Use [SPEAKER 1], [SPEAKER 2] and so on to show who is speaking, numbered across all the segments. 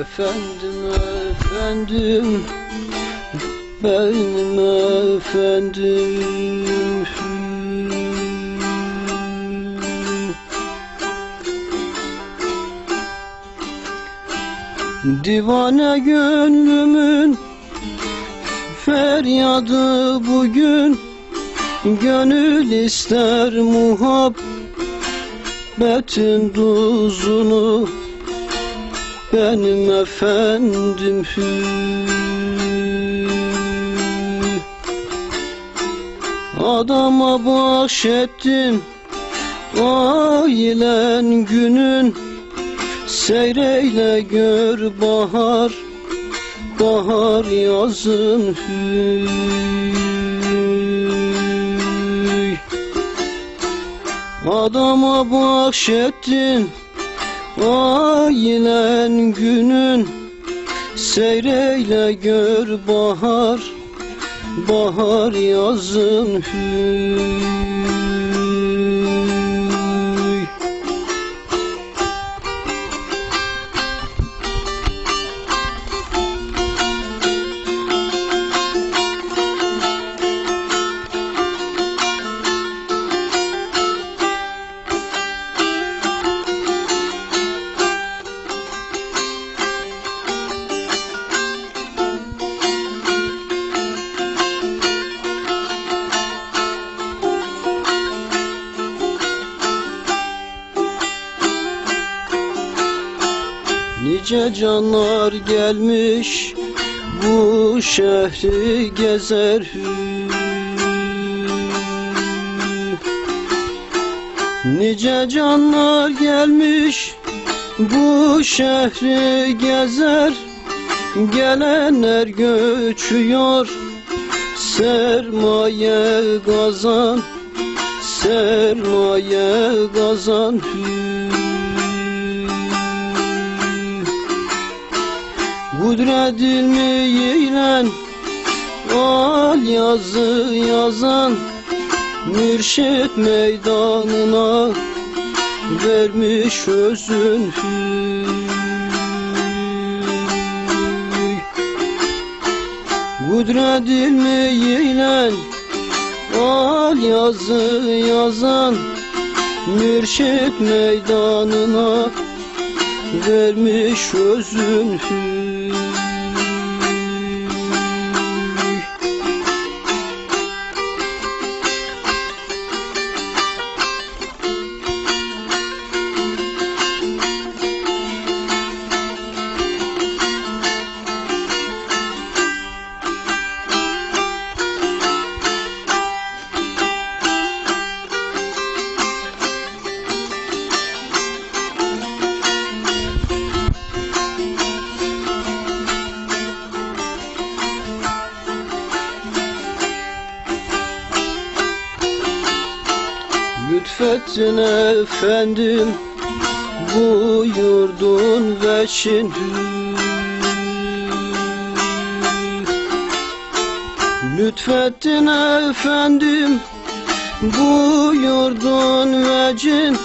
[SPEAKER 1] Efendim efendim benim efendim. Divane gönlümün feryadı bugün. Gönül ister muhabbetin tuzunu Benim efendim hü. Adama bahşettim ailen günün. Seyreyle gör bahar. Bahar yazın hüy Adama bahşettin Ailen günün Seyreyle gör bahar Bahar yazın hüy Nice canlar gelmiş bu şehri gezer. Nice canlar gelmiş bu şehri gezer Gelenler göçüyor sermaye kazan Sermaye kazan hü. Kudret ilmiyle al yazı yazan Mürşit meydanına vermiş özün hüy Kudret ilmiyle al yazı yazan Mürşit meydanına vermiş özün hüy Lütfettin efendim bu yurdun veşin Lütfettin efendim bu yurdun vecin.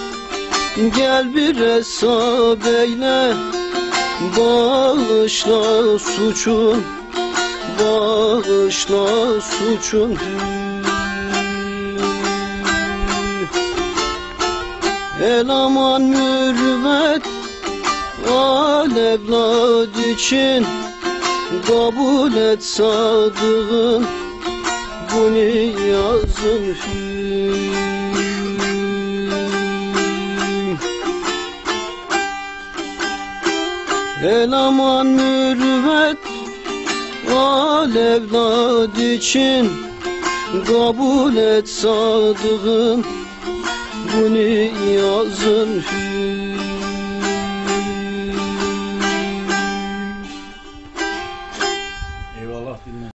[SPEAKER 1] Gel bir hesap eyle Bağışla suçun Bağışla suçun El aman mürvet Al evlad için Kabul et sadığın Bu niyazın hüy El aman mürvet Al evlad için Kabul et sadığın bu niyazın hüy